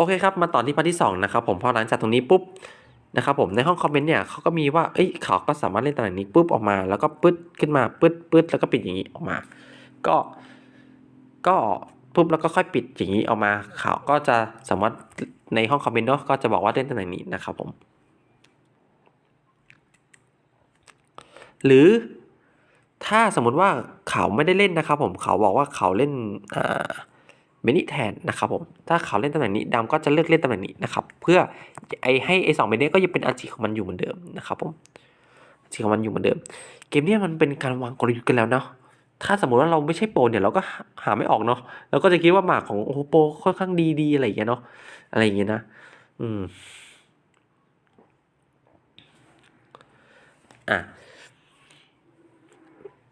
โอเคครับ มาต่อที่พาร์ทที่สองนะครับผมพอหลังจากตรงนี้ปุ๊บนะครับผมในห้องคอมเมนต์เนี่ยเขาก็มีว่าเอ้ยเขาก็สามารถเล่นตำแหน่งนี้ปุ๊บออกมา แล้วก็ปึ๊ดขึ้นมาปึ๊ดปึ๊ดแล้วก็ปิดอย่างนี้ออกมา ก็ก็ปุ๊บแล้วก็ค่อยปิดอย่างนี้ออกมาเขาก็จะสามารถในห้องคอมเมนต์เนาะก็จะบอกว่าเล่นตำแหน่งนี้นะครับผม หรือถ้าสมมุติว่าเขาไม่ได้เล่นนะครับผมเขาบอกว่าเขาเล่นอ่า เมนิแทนนะครับผม ถ้าเขาเล่นตำแหน่งนี้ดำก็จะเลือกเล่นตำแหน่งนี้นะครับ เพื่อไอให้ไอสองเมนิก็ยังเป็นอาจิของมันอยู่เหมือนเดิมนะครับผมอาจิของมันอยู่เหมือนเดิม เกมนี้มันเป็นการวางกลยุทธ์กันแล้วเนาะ ถ้าสมมติว่าเราไม่ใช่โปรเนี่ยเราก็หาไม่ออกเนาะ เราก็จะคิดว่าหมากของโอ้โหโปรค่อนข้างดีดีอะไรอย่างเงี้ยเนาะ อะไรอย่างเงี้ยนะ อืม อะ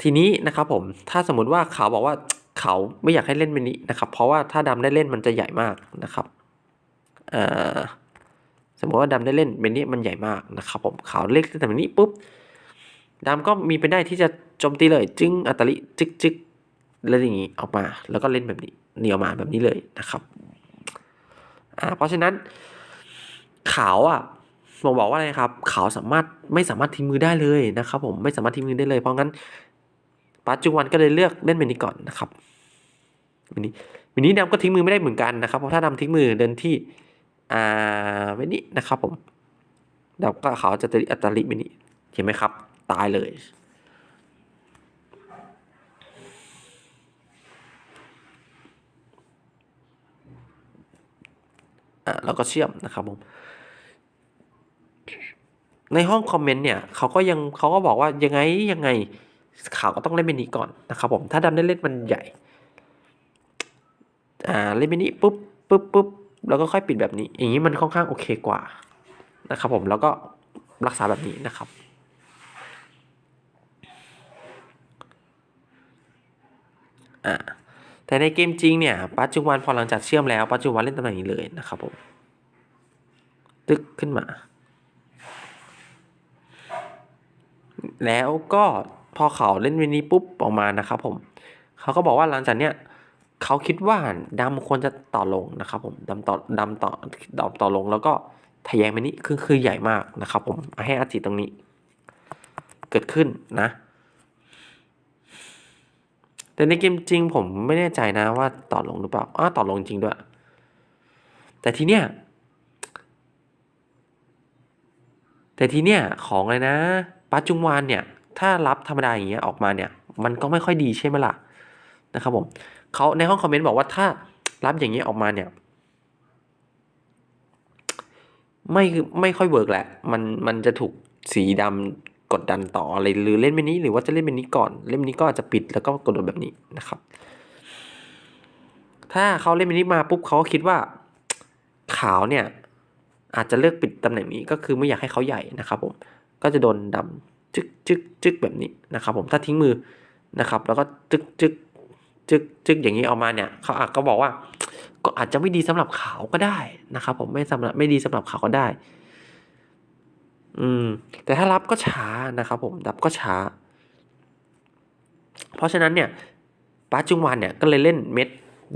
ทีนี้นะครับผม ถ้าสมมติว่าเขาบอกว่า เขาไม่อยากให้เล่นเมนี้นะครับ เพราะว่าถ้าดำได้เล่นมันจะใหญ่มากนะครับสมมติว่าดำได้เล่นเมนี้มันใหญ่มากนะครับผมเขาเล่นแต่เมนี้ปุ๊บดำก็มีไปได้ที่จะโจมตีเลย จึงอัตลิจึกจึกแล้วอย่างนี้ออกมา แล้วก็เล่นแบบนี้เหนียวมาแบบนี้เลยนะครับอ่าเพราะฉะนั้นขาวอะผมบอกว่าอะไรครับขาวสามารถไม่สามารถทิ้งมือได้เลยนะครับ ผมไม่สามารถทิ้งมือได้เลยเพราะงั้นปัจจุบันก็เลยเลือกเล่นเมนี้ก่อนนะครับ มนี้เมนี้ดำก็ทิ้งมือไม่ได้เหมือนกันนะครับ เพราะถ้าดำทิ้งมือเดินที่อ่าเมนี้นะครับผมดำก็เขาจะตอัตลิเมนี้เห็นไหมครับ ตายเลยอ่าแล้วก็เชื่อมนะครับผมในห้องคอมเมนต์เนี่ยเขาก็ยังเขาก็บอกว่ายังไงยังไงขาวก็ต้องเล่นเมนี้ก่อนนะครับผมถ้าดำได้เล่นมันใหญ่ อ่าเล่นเมนี้ปุ๊บปุ๊บปุ๊บแล้วก็ค่อยปิดแบบนี้ อย่างนี้มันค่อนข้างโอเคกว่านะครับผมแล้วก็รักษาแบบนี้นะครับอ่าแต่ในเกมจริงเนี่ยปัจจุบันพอหลังจากเชื่อมแล้วปัจจุบันเล่นตำแหน่งนี้เลยนะครับผมตึกขึ้นมา แล้วก็พอเขาเล่นเวนี้ปุ๊บออกมานะครับผมเขาก็บอกว่าหลังจากเนี้ย เขาคิดว่าดำควรจะต่อลงนะครับผมดำต่อดำต่อดำต่อลงแล้วก็ทะแยงไปนี้คือคือใหญ่มากนะครับ ผมให้อาจิตตรงนี้ เกิดขึ้นนะ แต่ในเกมจริงผมไม่แน่ใจนะว่าต่อลงหรือเปล่าอ้าต่อลงจริงด้วย แต่ทีเนี้ยแต่ทีเนี้ยของเลยนะปัจจุบันเนี่ย ถ้ารับธรรมดาอย่างเงี้ยออกมาเนี่ย มันก็ไม่ค่อยดีใช่ไหมล่ะนะครับผม เขาในห้องคอมเมนต์บอกว่าถ้ารับอย่างเงี้ออกมาเนี่ย ไม่ไม่ค่อยเวิร์กแหละ มันมันจะถูกสีดำกดดันต่ออะไรหรือเล่นเมนี้หรือว่าจะเล่นเมนี้ก่อน เล่นเมนี้ก็อาจจะปิดแล้วก็กดโดแบบนี้นะครับ ถ้าเขาเล่นเมนี้มาปุ๊บเขาก็คิดว่าขาวเนี่ย อาจจะเลือกปิดตำแหน่งนี้ก็คือไม่อยากให้เขาใหญ่นะครับผมก็จะโดนดำจึกจึกจึกแบบนี้นะครับ ผมถ้าทิ้งมือนะครับ แล้วก็จึกจึก จึกจึกอย่างนี้ออกมาเนี่ยเขาอาจก็บอกว่า ก็อาจจะไม่ดีสำหรับเขาก็ได้นะครับผมไม่สำหรับไม่ดีสำหรับเขาก็ได้ อืม แต่ถ้ารับก็ช้านะครับผมรับก็ช้า เพราะฉะนั้นเนี่ยปัจจุบันเนี่ยก็เลยเล่นเม็ด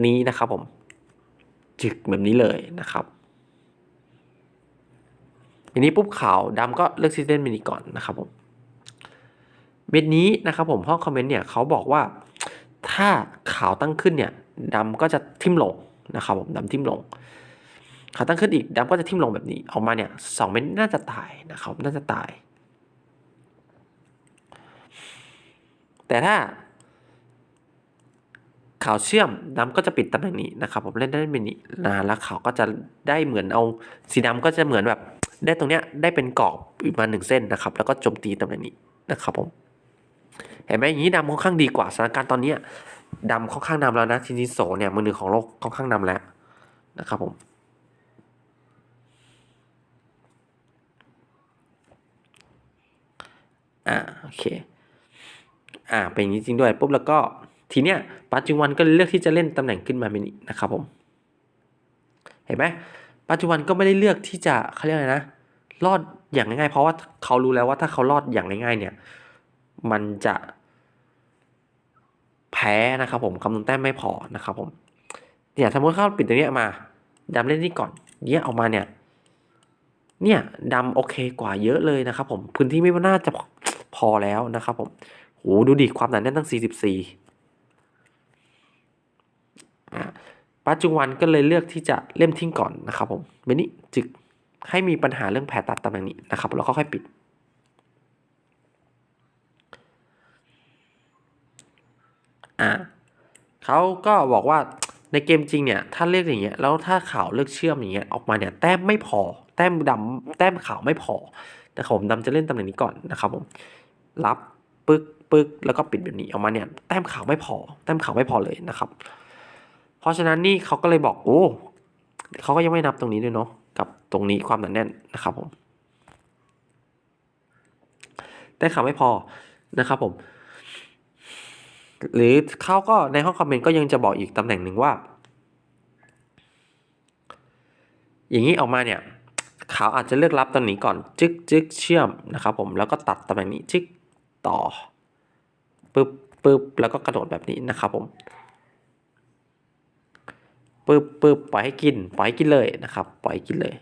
นี้นะครับ ผม จึกแบบนี้เลยนะครับทีนี้ปุ๊บขาวดำก็เลือกซีเซนมินิก่อนนะครับผมเม็ดนี้นะครับผมห้องคอมเมนต์เนี่ยเขาบอกว่า ถ้าขาวตั้งขึ้นเนี่ยดำก็จะทิ่มลงนะครับผมดำทิ่มลง ขาวตั้งขึ้นอีกดำก็จะทิ่มลงแบบนี้ ออกมาเนี่ยสองเม็ดน่าจะตายนะครับน่าจะตาย แต่ถ้าขาวเชื่อมดำก็จะปิดตำแหน่งนี้นะครับผมเล่นได้เมนี้นะแล้วขาวก็จะได้เหมือนเอาสีดำก็จะเหมือนแบบได้ตรงเนี้ยได้เป็นกรอบอีกมาหนึ่งเส้นนะครับ แล้วก็โจมตีตำแหน่งนี้นะครับผม เห็นไหมอย่างนี้ดำค่อนข้างดีกว่าสถานการณ์ตอนนี้ดำค่อนข้างนำแล้วนะชินจิโซเนี่ยมือหนึ่งของโลกค่อนข้างนำแล้วนะครับผมอ่าโอเคอ่าเป็นอย่างนี้จริงด้วยปุ๊บแล้วก็ทีเนี้ยปัจจุบันก็เลือกที่จะเล่นตำแหน่งขึ้นมาเมนี้นะครับผม เห็นไหมปัจจุบันก็ไม่ได้เลือกที่จะเขาเรียกอะไรนะรอดอย่างง่ายๆ เพราะว่าเขารู้แล้วว่าถ้าเขารอดอย่างง่ายๆเนี่ย มันจะแพ้นะครับผมคำนวณแต้มไม่พอนะครับผมเนี่ยสมมติเข้าปิดตรงนี้มาดำเล่นนี่ก่อนเนี่ยออกมาเนี่ย เนี่ยดำโอเคกว่าเยอะเลยนะครับผมพื้นที่ไม่น่าจะพอแล้วนะครับผมโหดูดิความหนาแน่นตั้ง 44อ่ปัจจุบันก็เลยเลือกที่จะเล่มทิ้งก่อนนะครับผมเบนี้จึกให้มีปัญหาเรื่องแผลตัดตำแหน่งนี้นะครับแล้วก็ค่อยปิด อ่าเขาก็บอกว่าในเกมจริงเนี่ยถ้าเลือกอย่างเงี้ยแล้วถ้าขาวเลือกเชื่อมอย่างเงี้ยออกมาเนี่ยแต้มไม่พอ แต้มดำแต้มขาวไม่พอแต่ผมดำจะเล่นตำแหน่งนี้ก่อนนะครับผมรับปึ๊กปึ๊กแล้วก็ปิดแบบนี้ออกมาเนี่ยแต้มขาวไม่พอ แต้มขาวไม่พอเลยนะครับ เพราะฉะนั้นนี่เขาก็เลยบอกโอ้เขาก็ยังไม่นับตรงนี้ด้วยเนาะกับตรงนี้ความหนาแน่นนะครับผมแต้มขาวไม่พอนะครับผม หรือเขาก็ในห้องคอมเมนต์ก็ยังจะบอกอีกตำแหน่งหนึ่งว่า อย่างนี้ออกมาเนี่ยเขาอาจจะเลือกรับตำแหน่งนี้ก่อน จึกจึกเชื่อมนะครับผมแล้วก็ตัดตำแหน่งนี้จึกต่อปึ๊บปึ๊บแล้วก็กระโดดแบบนี้นะครับผมปึ๊บปึ๊บปล่อยให้กิน ปล่อยให้กินเลยนะครับ ปล่อยให้กินเลย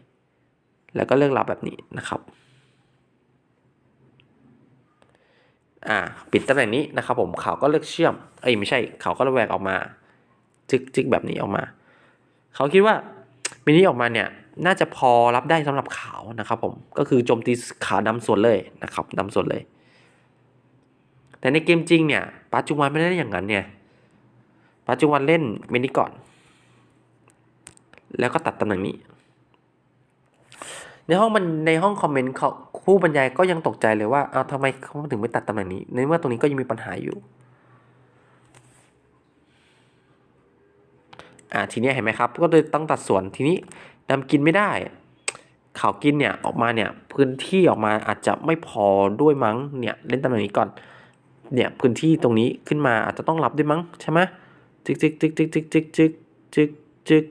แล้วก็เลือกรับแบบนี้นะครับ อ่าปิดตำแหน่งนี้นะครับผมเขาก็เลือกเชื่อมเอ้ยไม่ใช่เขาก็แหวกออกมาจึกจึกแบบนี้ออกมา เขาคิดว่ามินิออกมาเนี่ยน่าจะพอรับได้สำหรับขาวนะครับผมก็คือโจมตีขาวดำส่วนเลยนะครับดำส่วนเลย แต่ในเกมจริงเนี่ยปัจจุบันไม่ได้อย่างนั้นเนี่ยปัจจุบันเล่นมินิก่อน แล้วก็ตัดตำแหน่งนี้ ในห้องมันในห้องคอมเมนต์เขาผู้บรรยายก็ยังตกใจเลยว่าเอาทำไมเขาถึงไม่ตัดตำแหน่งนี้ในเมื่อตรงนี้ก็ยังมีปัญหาอยู่อ่าทีนี้เห็นไหมครับ ก็เลยต้องตัดส่วนทีนี้ดำกินไม่ได้เขากินเนี่ยออกมาเนี่ยพื้นที่ออกมาอาจจะไม่พอด้วยมั้งเนี่ยเล่นตำแหน่งนี้ก่อนเนี่ยพื้นที่ตรงนี้ขึ้นมาอาจจะต้องรับด้วยมั้งใช่ไหมจึกจึกจึกจึกจึกจึกจึกจึกจึก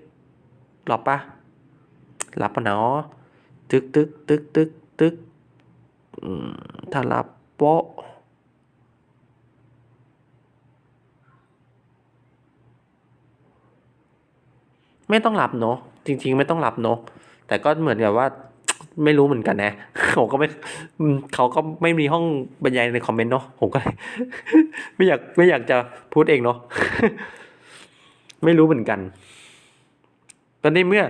หลับปะรับปะเนาะ ตึกตึกตึกตึกตึกถ้ารับโป๊ะไม่ต้องรับเนาะจริง ๆ ไม่ต้องรับเนาะแต่ก็เหมือนกับว่าไม่รู้เหมือนกันนะผมก็ไม่เขาก็ไม่มีห้องบรรยายในคอมเมนต์เนาะผมก็ ไม่อยากไม่อยากจะพูดเองเนาะไม่รู้เหมือนกัน ตอนนี้เมื่อ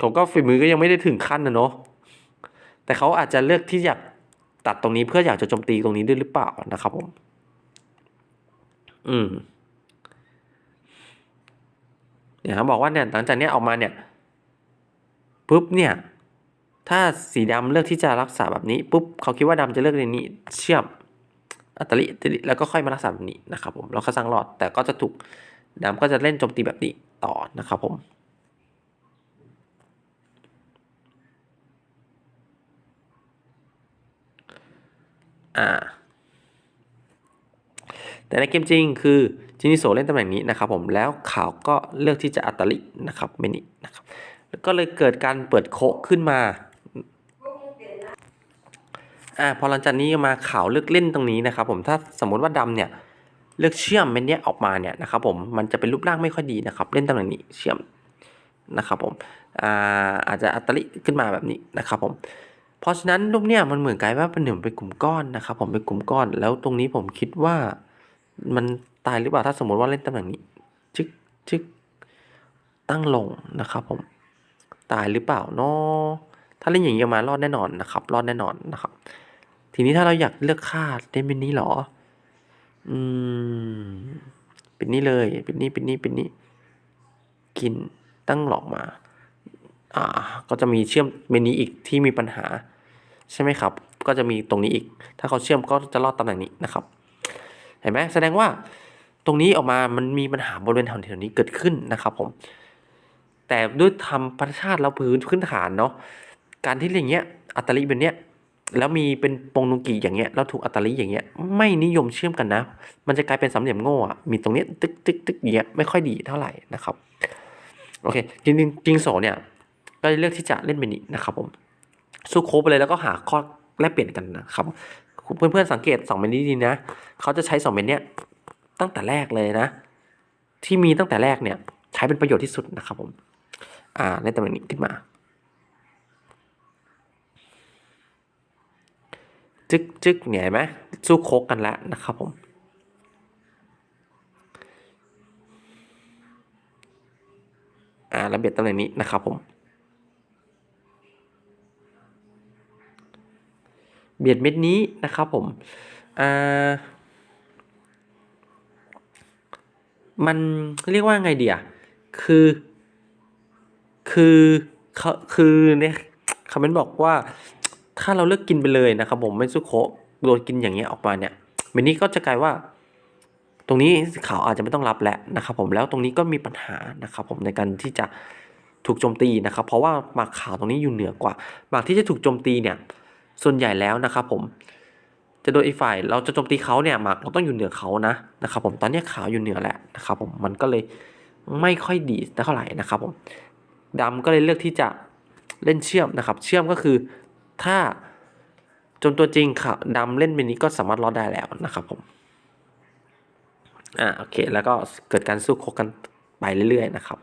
ผมก็ฝีมือก็ยังไม่ได้ถึงขั้นนะเนาะแต่เขาอาจจะเลือกที่อยากตัดตรงนี้เพื่ออยากจะโจมตีตรงนี้ด้วยหรือเปล่านะครับผม อืมเนี่ยเขาบอกว่าเนี่ยหลังจากเนี้ยออกมาเนี่ยปุ๊บเนี่ย ถ้าสีดำเลือกที่จะรักษาแบบนี้ปุ๊บเขาคิดว่าดำจะเลือกในนี้เชื่อมอัตลิอัตลิแล้วก็ค่อยมารักษาแบบนี้นะครับผมแล้วก็สร้างรอดแต่ก็จะถูกดำก็จะเล่นโจมตีแบบนี้ต่อนะครับผม อ่าแต่ในเกมจริงคือจินิโซเล่นตำแหน่งนี้นะครับผมแล้วเขาก็เลือกที่จะอัตลินะครับเมนินะครับแล้วก็เลยเกิดการเปิดโคขึ้นมาอ่าพอหลังจากนี้มาขาวเลือกเล่นตรงนี้นะครับผมถ้าสมมติว่าดำเนี่ยเลือกเชื่อมเม็ดเนี้ยออกมาเนี่ยนะครับผมมันจะเป็นรูปร่างไม่ค่อยดีนะครับ เล่นตำแหน่งนี้เชื่อมนะครับผมอ่าอาจจะอัตลิขึ้นมาแบบนี้นะครับผม เพราะฉะนั้นรูปเนี่ยมันเหมือนกลายว่าเป็นเหมือนเป็นกลุ่มก้อนนะครับ ผมเป็นกลุ่มก้อน แล้วตรงนี้ผมคิดว่ามันตายหรือเปล่าถ้าสมมติว่าเล่นตำแหน่งนี้ชึกชึกตั้งลงนะครับ ผมตายหรือเปล่าเนาะถ้าเล่นอย่างนี้มารอดแน่นอนนะครับ รอดแน่นอนนะครับ ทีนี้ถ้าเราอยากเลือกค่าเล่นเป็นนี้เหรอ อืมเป็นนี้เลยเป็นนี้เป็นนี้เป็นนี้ กินตั้งหลอกมา อ่า ก็จะมีเชื่อมเมนี้อีกที่มีปัญหา ใช่ไหมครับ ก็จะมีตรงนี้อีก ถ้าเขาเชื่อมก็จะรอดตำแหน่งนี้นะครับ เห็นไหมแสดงว่าตรงนี้ออกมามันมีปัญหาบริเวณแถวๆนี้เกิดขึ้นนะครับผม แต่ด้วยธรรมประชาติเราพื้นพื้นฐานเนาะ การที่อย่างเงี้ย อัตลิเป็นเนี้ย แล้วมีเป็นปงนุกิอย่างเงี้ย แล้วถูกอัตลิอย่างเงี้ย ไม่นิยมเชื่อมกันนะ มันจะกลายเป็นสามเหลี่ยมโง่อะมีตรงเนี้ยตึกตึกตึกอย่างเงี้ยไม่ค่อยดีเท่าไหร่นะครับ โอเค จริงจริงโสเนี่ย ก็เลือกที่จะเล่นเมนินะครับผม สู้โคบไปเลยแล้วก็หาข้อแลกเปลี่ยนกันนะครับเพื่อนๆสังเกตสองเมนนี้ดีนะเขาจะใช้สองเมนเนี้ยตั้งแต่แรกเลยนะ ที่มีตั้งแต่แรกเนี่ยใช้เป็นประโยชน์ที่สุดนะครับผมอ่าเล่นตำแหน่งนี้ขึ้นมาจึกจึกเนี่ยไหมสู้โคกกันแล้วนะครับผมอ่าระเบียบตำแหน่งนี้นะครับผม เบียดเม็ดนี้นะครับผมอ่ามันเรียกว่าไงเดียคือ คือเขาคือเนี่ยคอมเมนต์บอกว่า ถ้าเราเลือกกินไปเลยนะครับผมไม่ซุโคโดนกินอย่างเงี้ยออกมาเนี่ยเมนี้ก็จะกลายว่า ตรงนี้สีขาอาจจะไม่ต้องรับแล้วนะครับผมแล้วตรงนี้ก็มีปัญหานะครับผมในการที่จะถูกโจมตีนะครับ เพราะว่าหมากขาวตรงนี้อยู่เหนือกว่าหมากที่จะถูกโจมตีเนี่ย ส่วนใหญ่แล้วนะครับผมจะโดนอีกฝ่ายเราจะโจมตีเขาเนี่ยหมากเราต้องอยู่เหนือเขานะนะครับผมตอนนี้ขาวอยู่เหนือแหละนะครับผมมันก็เลยไม่ค่อยดีเท่าไหร่นะครับผมดำก็เลยเลือกที่จะเล่นเชื่อมนะครับ เชื่อมก็คือถ้าจนตัวจริงขาวดำเล่นเมนี้ก็สามารถรอดได้แล้วนะครับผมอ่าโอเคแล้วก็เกิดการสู้คกกันไปเรื่อยๆนะครับ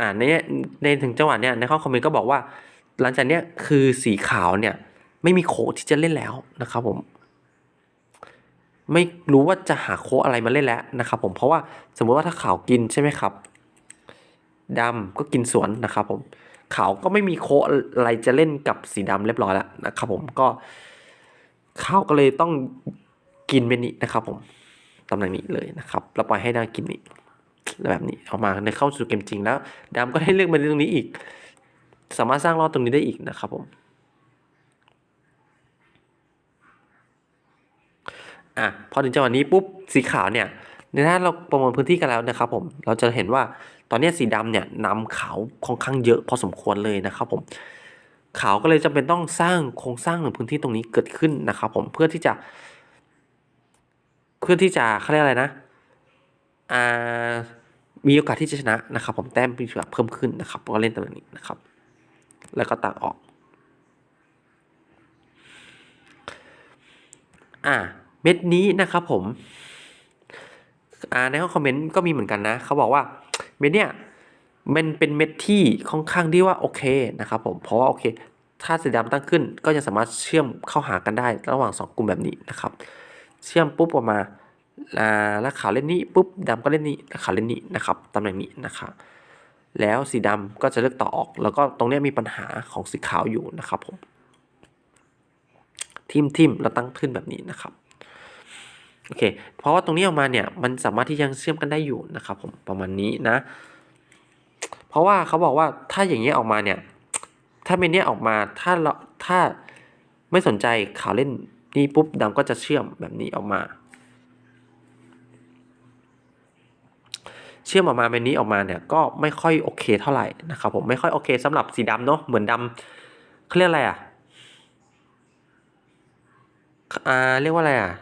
อ่าในในถึงจังหวะเนี้ยในข้อคอมเมนต์ก็บอกว่า หลังจากเนี้ยคือสีขาวเนี่ยไม่มีโคที่จะเล่นแล้วนะครับผม ไม่รู้ว่าจะหาโคอะไรมาเล่นแล้วนะครับผมเพราะว่าสมมติว่าถ้าขาวกินใช่ไหมครับดำก็กินสวนนะครับผมขาวก็ไม่มีโคอะไรจะเล่นกับสีดำเรียบร้อยแล้วนะครับผมก็ขาวก็เลยต้องกินเมนี้นะครับผมตำแหน่งนี้เลยนะครับแล้วปล่อยให้ดำกินนี่ แบบนี้ออกมาในเข้าสู่เกมจริงแล้วดำก็ได้เลือกมาตรงนี้อีก สามารถสร้างรอดตรงนี้ได้อีกนะครับผมอะพอถึงจังหวะนี้ปุ๊บสีขาวเนี่ยในถ้าเราประมวลพื้นที่กันแล้วนะครับผมเราจะเห็นว่าตอนนี้สีดำเนี่ยนำขาวค่อนข้างเยอะพอสมควรเลยนะครับผมขาวก็เลยจำเป็นต้องสร้างโครงสร้างหรือพื้นที่ตรงนี้เกิดขึ้นนะครับผมเพื่อที่จะ เพื่อที่จะเขาเรียกอะไรนะ มีโอกาสที่จะชนะนะครับผมแต้มมีโอกาสเพิ่มขึ้นนะครับก็เล่นตำแหน่งนี้นะครับ แล้วก็ตัดออกอ่าเม็ดนี้นะครับผมอ่าในข้องคอมเมนต์ก็มีเหมือนกันนะเขาบอกว่าเม็ดเนี่ยมันเป็นเม็ดที่ค่อนข้างที่ว่าโอเคนะครับผมเพราะว่าโอเคถ้าสีดำตั้งขึ้นก็จะสามารถเชื่อมเข้าหากันได้ระหว่าง 2 กลุ่มแบบนี้นะครับ เชื่อมปุ๊บออกมา อ่าแล้วขาวเล่นนี้ปุ๊บดำก็เล่นนี้ขาวเล่นนี้นะครับตำแหน่งนี้นะครับแล้วสีดำก็จะเลือกต่อออก แล้วก็ตรงนี้มีปัญหาของสีขาวอยู่นะครับผมทิมทิมแล้วตั้งขึ้นแบบนี้นะครับโอเคเพราะว่าตรงนี้ออกมาเนี่ยมันสามารถที่ยังเชื่อมกันได้อยู่นะครับผมประมาณนี้นะ เพราะว่าเขาบอกว่าถ้าอย่างเงี้ยออกมาเนี่ยถ้าเมนเนี้ยออกมาถ้าเราถ้าไม่สนใจขาวเล่นนี่ปุ๊บดำก็จะเชื่อมแบบนี้ออกมา เชื่อมออกมาเมนนี้ออกมาเนี่ยก็ไม่ค่อยโอเคเท่าไหร่นะครับผมไม่ค่อยโอเคสำหรับสีดำเนาะเหมือนดำเขาเรียกอะไรอะอ่าเรียกว่าอะไรอะ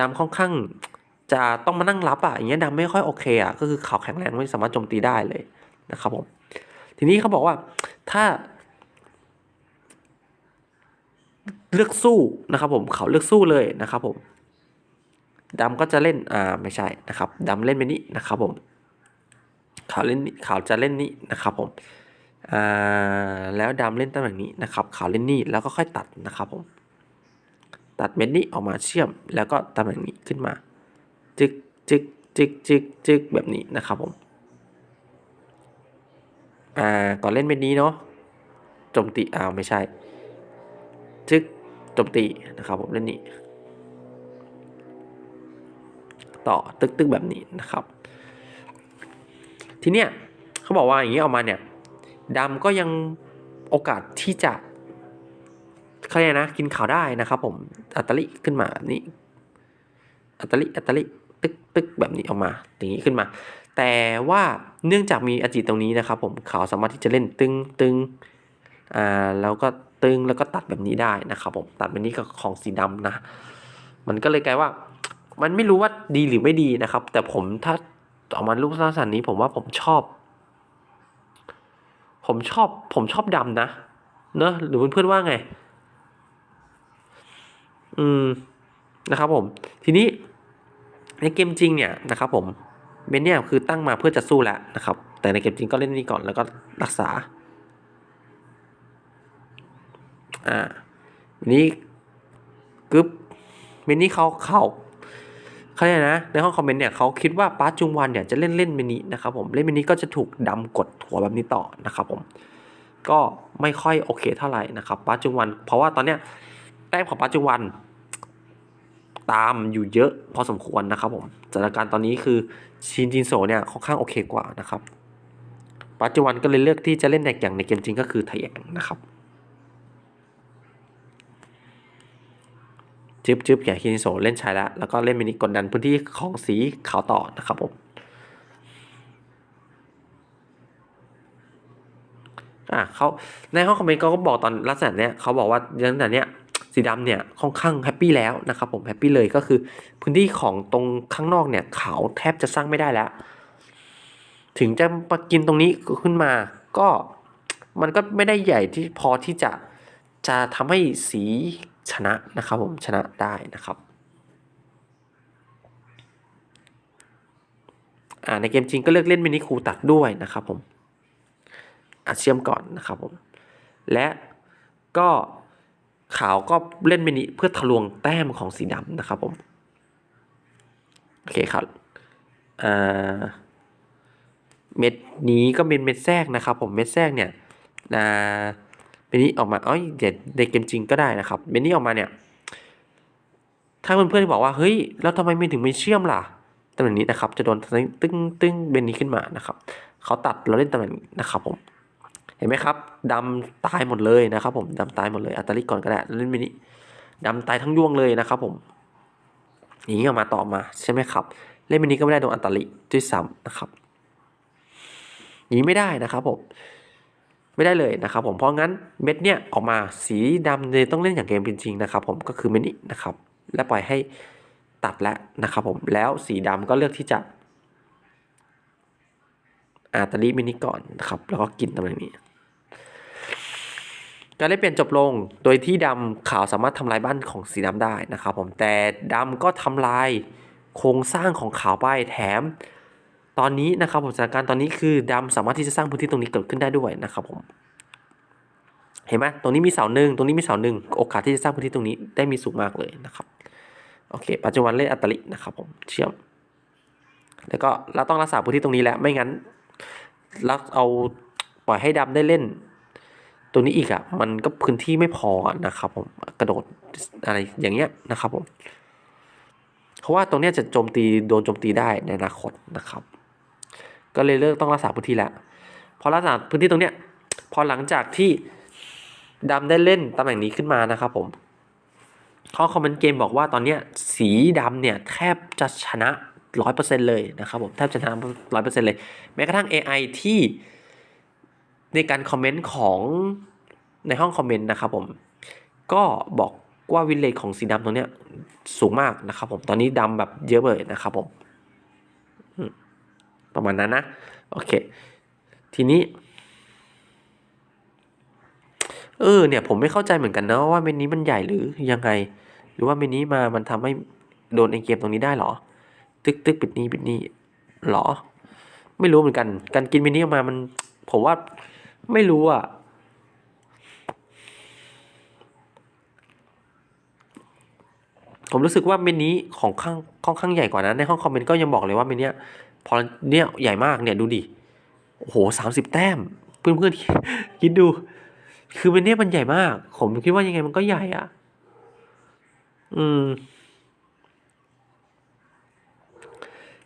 ดำค่อนข้างจะต้องมานั่งรับอะอย่างเงี้ยดำไม่ค่อยโอเคอะก็คือข่าวแข็งแรงไม่สามารถโจมตีได้เลยนะครับผมทีนี้เขาบอกว่าถ้า เลือกสู้นะครับผมเขาเลือกสู้เลยนะครับผม ดำก็จะเล่นอ่าไม่ใช่นะครับดำเล่นไปนี้นะครับผมขาวเล่นนี้ขาวจะเล่นนี้นะครับผมอ่าแล้วดำเล่นตำแหน่งนี้นะครับขาวเล่นนี่แล้วก็ค่อยตัดนะครับผมตัดเม็ดนี้ออกมาเชื่อมแล้วก็ตำแหน่งนี้ขึ้นมาจึกจึกจึกจึกจึกแบบนี้นะครับผมอ่าก่อนเล่นเม็ดนี้เนาะโจมตีอ้าวไม่ใช่จึกโจมตีนะครับผมเล่นนี้ ต่อตึกตึกแบบนี้นะครับ ทีเนี้ยเขาบอกว่าอย่างนี้ออกมาเนี่ยดำก็ยังโอกาสที่จะเขาเรียกนะกินขาวได้นะครับ ผมอัตลิขึ้นมาแบบนี้อัตลิอัตลิตึกตึกแบบนี้ออกมาอย่างนี้ขึ้นมา แต่ว่าเนื่องจากมีอจิตตรงนี้นะครับ ผมเขาสามารถที่จะเล่นตึงตึงอ่าแล้วก็ตึงแล้วก็ตัดแบบนี้ได้นะครับ ผมตัดแบบนี้กับของสีดำนะ มันก็เลยกลายว่า มันไม่รู้ว่าดีหรือไม่ดีนะครับ แต่ผมถ้าออกมารูปสร้างสรรค์นี้ผมว่าผมชอบ ผมชอบ ผมชอบดำนะเนอะหรือเพื่อนๆว่าไง อืมนะครับ ผม ทีนี้ในเกมจริงเนี่ยนะครับ ผมเมนเนี่ยคือตั้งมาเพื่อจะสู้แล้วนะครับ แต่ในเกมจริงก็เล่นนี่ก่อนแล้วก็รักษา อ่านี้กึ๊บเมนนี่เขาเขา เขาเรียกนะในห้องคอมเมนต์เนี่ยเขาคิดว่าป้าจุงวันเนี่ยจะเล่นเล่นมนนี้นะครับผมเล่นมนนี้ก็จะถูกดำกดหัวแบบนี้ต่อนะครับผมก็ไม่ค่อยโอเคเท่าไหร่นะครับป้าจุงวัน เพราะว่าตอนเนี้ยแต้มของป้าจุงวัน ตามอยู่เยอะพอสมควรนะครับผมสถานการณ์ตอนนี้คือชินจินโซเนี่ยค่อนข้างโอเคกว่านะครับปัจจุบันก็เลยเลือกที่จะเล่นในอย่างในเกมจริงก็คือไทแยงนะครับ จึบจึบอย่างชินิโซเล่นชายแล้ว แล้วก็เล่นมินิกดดันพื้นที่ของสีขาวต่อนะครับผมอ่าเขาในห้องคอมเมนต์เขาก็บอกตอนลักษณะเนี้ยเขาบอกว่าลักษณะเนี้ยสีดำเนี่ยค่อนข้างแฮปปี้แล้วนะครับผมแฮปปี้เลยก็คือพื้นที่ของตรงข้างนอกเนี่ยขาวแทบจะสร้างไม่ได้แล้ว ถึงจะมากินตรงนี้ขึ้นมา ก็มันก็ไม่ได้ใหญ่ที่พอที่จะจะทำให้สี ชนะนะครับผมชนะได้นะครับในเกมจริงก็เลือกเล่นมินิคูตัดด้วยนะครับผมอาเชื่อมก่อนนะครับผมและก็ขาวก็เล่นมินิเพื่อทะลวงแต้มของสีดำนะครับผมโอเคครับเม็ดนี้ก็เป็นเม็ดแทรกนะครับผมเม็ดแทรกเนี่ยอ่า เม็ดนี้ออกมาเอ้ยเดี๋ยวในเกมจริงก็ได้นะครับเม็ดนี้ออกมาเนี่ย ถ้าเพื่อนๆบอกว่าเฮ้ยแล้วทำไมไม่ถึงไม่เชื่อมล่ะตำแหน่งนี้นะครับ จะโดนตึ้งตึ้งเบนนี้ขึ้นมานะครับเขาตัดเราเล่นตำแหน่งนี้นะครับผมเห็นไหมครับดำตายหมดเลยนะครับผมดำตายหมดเลยอัตลิกก่อนก็ได้เล่นมินิดำตายทั้งยวงเลยนะครับผมอย่างนี้ออกมาต่อมาใช่ไหมครับ เล่นมินิก็ไม่ได้โดนอัตลิด้วยซ้ำนะครับอย่างนี้ไม่ได้นะครับผม ไม่ได้เลยนะครับผมเพราะงั้นเม็ดเนี่ยออกมาสีดำเลยต้องเล่นอย่างเกมจริงๆนะครับผมก็คือเมินินะครับและปล่อยให้ตัดแล้วนะครับผมแล้วสีดำก็เลือกที่จะอาตาลีมินิก่อนนะครับแล้วก็กินตำแหน่งนี้ การได้เปลี่ยนจบลงโดยที่ดำขาวสามารถทำลายบ้านของสีดำได้นะครับผมแต่ดำก็ทำลายโครงสร้างของขาวไปแถม ตอนนี้นะครับผมสถานการณ์ตอนนี้คือดำสามารถที่จะสร้างพื้นที่ตรงนี้เกิดขึ้นได้ด้วยนะครับผมเห็นไหมตรงนี้มีเสาหนึ่งตรงนี้มีเสาหนึ่งโอกาสที่จะสร้างพื้นที่ตรงนี้ได้มีสูงมากเลยนะครับโอเค ปัจจุบันเล่นอัตลินะครับผมเชื่อม แล้วก็เราต้องรักษาพื้นที่ตรงนี้แหละไม่งั้นแล้วเอาปล่อยให้ดำได้เล่น ตัวนี้อีกอะ่ะมันก็พื้นที่ไม่พอนะครับผมกระโดดอะไรอย่างเงี้ยนะครับผมเพราะว่าตรงเนี้ยจะโจมตีโดนโจมตีได้ในอนาคตนะครับ ก็เลยเลิกต้องรักษาพื้นที่แล้วพอรักษาพื้นที่ตรงเนี้ยพอหลังจากที่ดำได้เล่นตำแหน่งนี้ขึ้นมานะครับผมข้อคอมเมนต์เกมบอกว่าตอนเนี้ยสีดำเนี่ยแทบจะชนะร้อยเปอร์เซ็นเลยนะครับผมแทบจะชนะร้อยเปอร์เซ็นเลย แม้กระทั่ง AI ที่ในการคอมเมนต์ของในห้องคอมเมนต์นะครับผม ก็บอกว่าวินเลจของสีดำตรงเนี้ยสูงมากนะครับผมตอนนี้ดำแบบเยอะเลยนะครับผม ประมาณนั้นนะ โอเค ทีนี้ เออเนี่ย ผมไม่เข้าใจเหมือนกันนะว่าเมนนี้มันใหญ่หรือยังไง หรือว่าเมนนี้มามันทำให้โดนไอเกมตรงนี้ได้หรอ ตึกตึกปิดนี้ปิดนี้หรอ ไม่รู้เหมือนกัน การกินเมนนี้ออกมามัน ผมว่าไม่รู้อะผมรู้สึกว่าเมนนี้ของข้างค่อนข้างใหญ่กว่านะในห้องคอมเมนต์ก็ยังบอกเลยว่าเมนเนี้ย พอเนี่ยใหญ่มากเนี่ยดูดิ โอ้โหสามสิบแต้ม เพื่อนๆคิดดู คือเมนเนี้ยมันใหญ่มาก ผมคิดว่ายังไงมันก็ใหญ่อะ อืม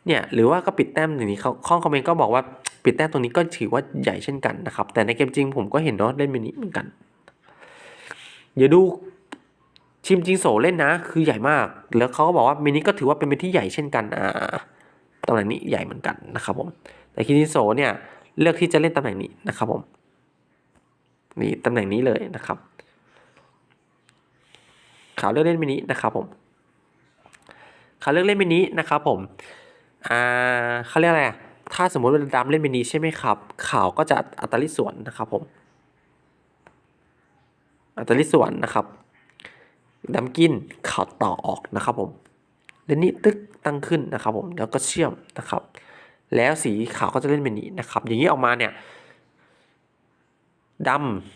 เนี่ย หรือว่าก็ปิดแต้มอย่างนี้เขาข้องคอมเมนต์ก็บอกว่าปิดแต้มตรงนี้ก็ถือว่าใหญ่เช่นกันนะครับ แต่ในเกมจริงผมก็เห็นเนาะเล่นมินิเหมือนกัน เดี๋ยวดูชิมจิงโซเล่นนะ คือใหญ่มาก แล้วเขาก็บอกว่ามินิก็ถือว่าเป็นเมนที่ใหญ่เช่นกัน อ่า ตำแหน่งนี้ใหญ่เหมือนกันนะครับผมแต่คิจินโซเนี่ยเลือกที่จะเล่นตำแหน่งนี้นะครับผมนี่ตำแหน่งนี้เลยนะครับขาวเลือกเล่นมินินะครับผมขาวเลือกเล่นมินินะครับผมอ่าเขาเรียกอะไรถ้าสมมติว่าดำเล่นมินิใช่ไหมครับข่าวก็จะอัตราลิส่วนนะครับผมอัตราลิส่วนนะครับดำกินข่าวต่อออกนะครับผม เลนนี้ตึกตั้งขึ้นนะครับผมแล้วก็เชื่อมนะครับ แล้วสีขาวก็จะเล่นเป็นนี้นะครับ อย่างนี้ออกมาเนี่ยด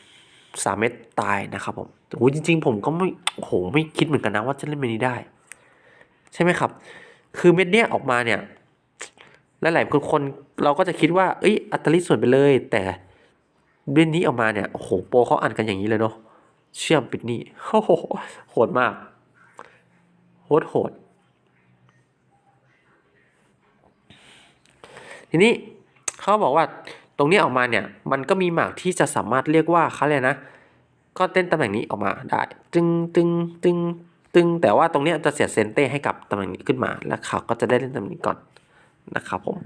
ำสามเม็ดตายนะครับผมโอ้จริง ๆ ผมก็ไม่โหไม่คิดเหมือนกันนะว่าจะเล่นเป็นนี้ได้ ใช่ไหมครับ คือเม็ดเนี้ยออกมาเนี่ยหลายๆคนคนเราก็จะคิดว่าเอ้ยอัตราลิส่วนไปเลย แต่เม็ดนี้ออกมาเนี่ยโอ้โหโปรเขาอ่านกันอย่างนี้เลยเนาะเชื่อมปิดนี่โอ้โหโหดมากโหดโหด ทีนี้เขาบอกว่าตรงนี้ออกมาเนี่ยมันก็มีหมากที่จะสามารถเรียกว่าเขาเลยนะ ก็เต้นตำแหน่งนี้ออกมาได้ตึงตึงตึงตึงแต่ว่าตรงนี้จะเสียเซนเต้ให้กับตำแหน่งนี้ขึ้นมา แล้วเขาก็จะได้เล่นตำแหน่งนี้ก่อนนะครับผม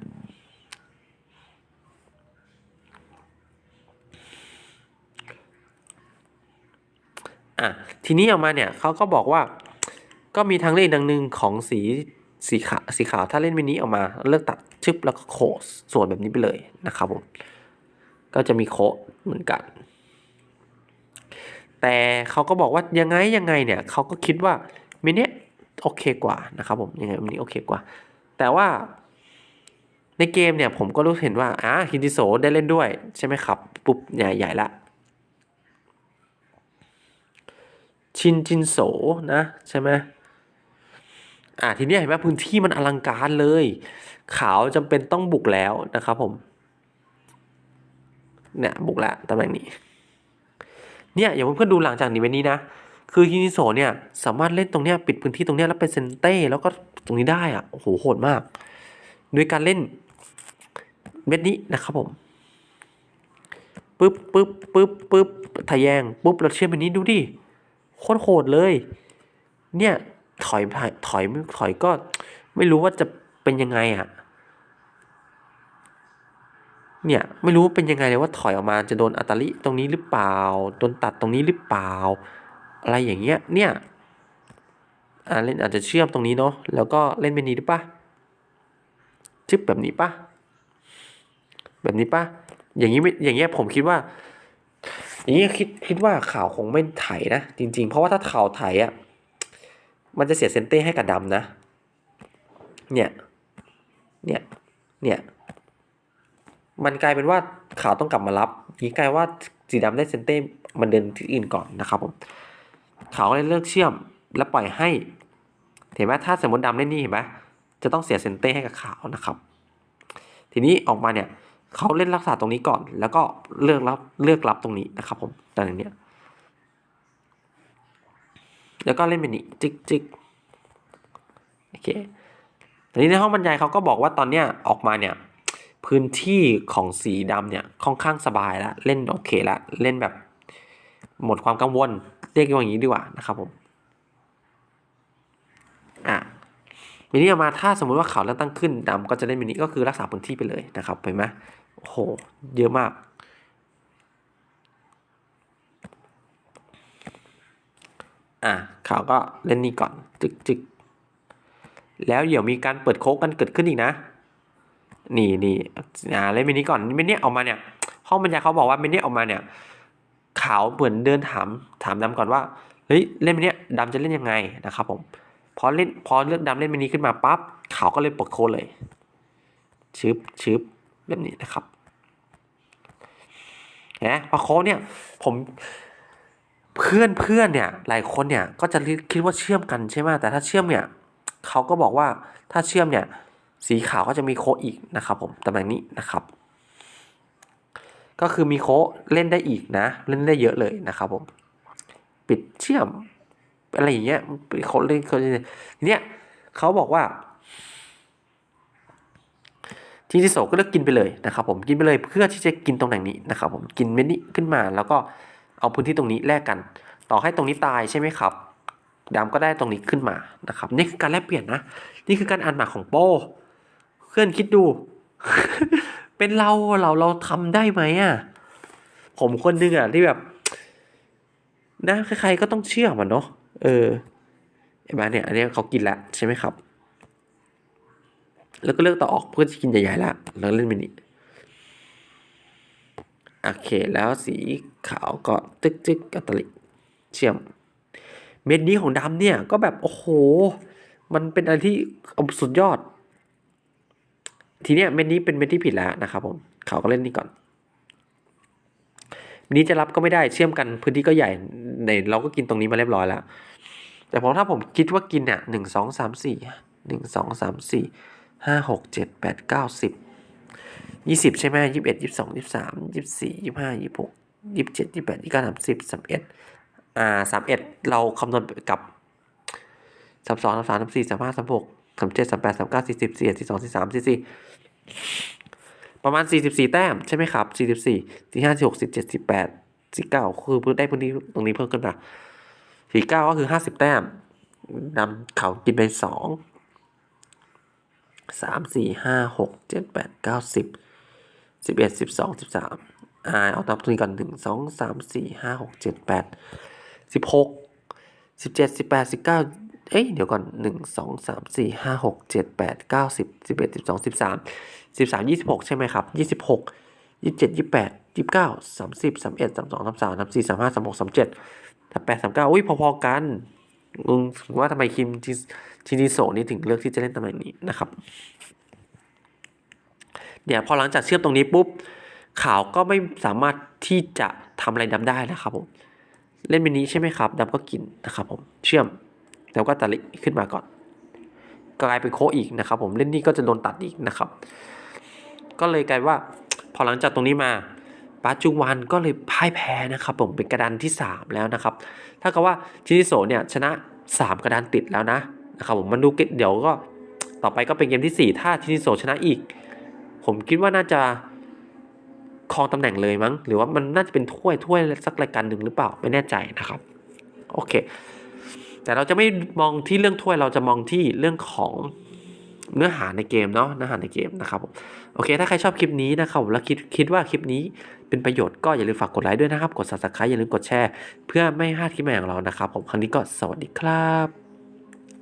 อะทีนี้ออกมาเนี่ยเขาก็บอกว่าก็มีทางเลือกดังหนึ่งของสีสีขาวสีขาวถ้าเล่นมินิออกมาเลือกตัด ชึบแล้วก็โคสส่วนแบบนี้ไปเลยนะครับผมก็จะมีโคเหมือนกัน แต่เขาก็บอกว่ายังไงยังไงเนี่ยเขาก็คิดว่ามินิโอเคกว่านะครับผมยังไงมินิโอเคกว่า แต่ว่าในเกมเนี่ยผมก็รู้เห็นว่าอ่าฮินดิโซได้เล่นด้วยใช่ไหมครับ ปุ๊บใหญ่ใหญ่ละชินจินโสนะ ใช่ไหมอ่าทีนี้เห็นไหมพื้นที่มันอลังการเลย ขาวจำเป็นต้องบุกแล้วนะครับผมเนี่ยบุกแล้วตำแหน่งนี้เนี่ยอย่าเพื่อนดูหลังจากนี้ไว้นี้นะ คือฮินิโซเนี่ยสามารถเล่นตรงเนี้ยปิดพื้นที่ตรงเนี้ยแล้วเป็นเซนเต้แล้วก็ตรงนี้ได้อะโอ้โหโหดมาก ด้วยการเล่นเม็ดนี้นะครับผมปึ๊บปึ๊บปึ๊บปึ๊บทะแยงปุ๊บเราเชื่อมแบบนี้ดูดิโคตรโหดเลย เนี่ยถอยถอยถอยไม่ถอยก็ไม่รู้ว่าจะ เป็นยังไงอะเนี่ยไม่รู้ว่าเป็นยังไงเลยว่าถอยออกมาจะโดนอัตลิตรงนี้หรือเปล่าโดนตัดตรงนี้หรือเปล่า อะไรอย่างเงี้ยเนี่ยอ่าเล่นอาจจะเชื่อมตรงนี้เนาะแล้วก็เล่นเป็นนี้หรือปะชึบแบบนี้ปะแบบนี้ปะอย่างนี้อย่างเงี้ยผมคิดว่า อย่างนี้คิดคิดว่าข่าวคงไม่ไถนะจริง ๆ เพราะว่าถ้าข่าวไถอะมันจะเสียเซนเต้ให้กับดำนะ เนี่ย เนี่ย เนี่ย มันกลายเป็นว่าขาวต้องกลับมารับนี้กลายว่าสีดำได้เซนเต้มันเดินที่อื่นก่อนนะครับผมขาวเลยเลือกเชื่อมแล้วปล่อยให้ เห็นไหมถ้าสมมติดำเล่นนี่เห็นไหมจะต้องเสียเซนเต้ให้กับขาวนะครับ ทีนี้ออกมาเนี่ยเขาเล่นรักษาตรงนี้ก่อน แล้วก็เลือกรับเลือกรับตรงนี้นะครับ ผมตอนนี้แล้วก็เล่นเป็นนี้จิกจิกโอเค ทีนี้ในห้องบรรยายเขาก็บอกว่าตอนเนี้ยออกมาเนี่ยพื้นที่ของสีดำเนี่ยค่อนข้างสบายแล้วเล่นโอเคแล้วเล่นแบบหมดความกังวลเรียกอย่างนี้ดีกว่านะครับผมอะมินิออกมาถ้าสมมุติว่าเขาวแล้วตั้งขึ้นดำก็จะเล่นมินิก็คือรักษาพื้นที่ไปเลยนะครับเห็นไหมโอ้โหเยอะมาก อะเขาก็เล่นนี่ก่อนจึกจึก แล้วเดี๋ยวมีการเปิดโค้กกันเกิดขึ้นอีกนะ นี่นี่อ่าเล่นมินิก่อนมินิออกมาเนี่ย ห้องบรรยายเขาบอกว่ามินิออกมาเนี่ยขาวเหมือนเดินถามถามดำก่อนว่าเฮ้ยเล่นมินิดำจะเล่นยังไงนะครับผมพอเล่นพอเลือกดำเล่นมินิขึ้นมาปั๊บขาวก็เลยเปลดโค้ดเลยชึบชึบแบบนี้นะครับนะพอโค้เนี่ยผมเพื่อนเพื่อนเนี่ยหลายคนเนี่ยก็จะคิดว่าเชื่อมกันใช่ไหมแต่ถ้าเชื่อมเนี่ย เขาก็บอกว่าถ้าเชื่อมเนี่ยสีขาวก็จะมีโคอีกนะครับผมตำแหน่งนี้นะครับ ก็คือมีโคเล่นได้อีกนะ เล่นได้เยอะเลยนะครับผมปิดเชื่อมอะไรอย่างเงี้ยเขาเล่นเขาเนี่ยเขาบอกว่าทีที่โสก็เลือกกินไปเลยนะครับผมกินไปเลยเพื่อที่จะกินตรงไหนนี้นะครับผมกินเม็ดนี้ขึ้นมาแล้วก็เอาพื้นที่ตรงนี้แลกกัน ต่อให้ตรงนี้ตายใช่ไหมครับ ดำก็ได้ตรงนี้ขึ้นมานะครับ นี่คือการแลกเปลี่ยนนะ นี่คือการอ่านหมากของโป้เพื่อนคิดดู เป็นเราเราเราทำได้ไหมอะ ผมคนนึงอะที่แบบนะใครๆก็ต้องเชื่อมันเนาะเออเห็นไหมเนี่ยอันนี้เขากินแล้วใช่ไหมครับ แล้วก็เลือกต่อออกเพื่อจะกินใหญ่ๆแล้วแล้วเล่นมินิโอเคแล้วสีขาวก็จึ๊กจึ๊กกัตลิเชื่อม เม็ดนี้ของดำเนี่ยก็แบบโอ้โห มันเป็นอะไรที่สุดยอด ทีเนี้ยเม็ดนี้เป็นเม็ดที่ผิดแล้วนะครับผมเขาก็เล่นนี่ก่อนนี้จะรับก็ไม่ได้เชื่อมกันพื้นที่ก็ใหญ่ในเราก็กินตรงนี้มาเรียบร้อยแล้ว แต่พอถ้าผมคิดว่ากินเนี่ยหนึ่งสองสามสี่หนึ่งสองสามสี่ห้าหกเจ็ดแปดเก้าสิบยี่สิบใช่ไหมยี่สิบเอ็ดยี่สิบสองยี่สิบสามยี่สิบสี่ยี่สิบห้ายี่สิบหกยี่สิบเจ็ดยี่สิบแปดยี่สิบเก้าสามสิบสามเอ็ด อ่าสามเอ็ดเราคำนวณกับสามสองสามสามสามสี่สามห้าสามหกสามเจ็ดสามแปดสามเก้าสี่สิบสี่สี่สองสี่สามสี่สี่ประมาณสี่สิบสี่แต้มใช่ไหมครับสี่สิบสี่สี่ห้าสี่หกสี่เจ็ดสี่แปดสี่เก้าคือได้พื้นที่ตรงนี้เพิ่มขึ้นมาสี่เก้าก็คือห้าสิบแต้มนำเขากินไปสองสามสี่ห้าหกเจ็ดแปดเก้าสิบสิบเอ็ดสิบสองสิบสามอ่าเอานับตรงนี้ก่อนหนึ่งสองสามสี่ห้าหกเจ็ดแปด สิบหกสิบเจ็ดสิบแปดสิบเก้าเอ้ยเดี๋ยวก่อนหนึ่งสองสามสี่ห้าหกเจ็ดแปดเก้าสิบสิบเอ็ดสิบสองสิบสามสิบสามยี่สิบหกใช่ไหมครับยี่สิบหกยี่สิบเจ็ดยี่สิบแปดยี่สิบเก้าสามสิบสามเอ็ดสามสองสามสามสามสี่สามห้าสามหกสามเจ็ดสามแปดสามเก้าอุ้ยพอๆกันงงว่าทำไมคิมจิชินิโซนี่ถึงเลือกที่จะเล่นตำแหน่งนี้นะครับ เดี๋ยวพอหลังจากเชื่อมตรงนี้ปุ๊บขาวก็ไม่สามารถที่จะทำอะไรดำได้นะครับผม เล่นเมนี้ใช่ไหมครับดำก็กินนะครับผมเชื่อมแล้วก็ตัดลิขึ้นมาก่อน กลายเป็นโคอีกนะครับ ผมเล่นนี่ก็จะโดนตัดอีกนะครับ ก็เลยกลายว่าพอหลังจากตรงนี้มาปาจุงวันก็เลยพ่ายแพ้นะครับผมเป็นกระดานที่ 3 แล้วนะครับ ถ้ากับว่าชินิโซเนี่ยชนะ 3 กระดานติดแล้วนะนะครับผมมาดูเดี๋ยวก็ต่อไปก็เป็นเกมที่ 4 ถ้าชินิโซชนะอีก ผมคิดว่าน่าจะ ครองตำแหน่งเลยมั้ง หรือว่ามันน่าจะเป็นถ้วยถ้วยสักรายการหนึ่งหรือเปล่าไม่แน่ใจนะครับ โอเค แต่เราจะไม่มองที่เรื่องถ้วยเราจะมองที่เรื่องของเนื้อหาในเกมเนาะเนื้อหาในเกมนะครับผมโอเค ถ้าใครชอบคลิปนี้นะครับแล้วคิดคิดว่าคลิปนี้เป็นประโยชน์ก็อย่าลืมฝากกดไลค์ด้วยนะครับ กด subscribe อย่าลืมกดแชร์ เพื่อไม่ให้พลาดคลิปใหม่ของเรานะครับผมครั้งนี้ก็สวัสดีครับ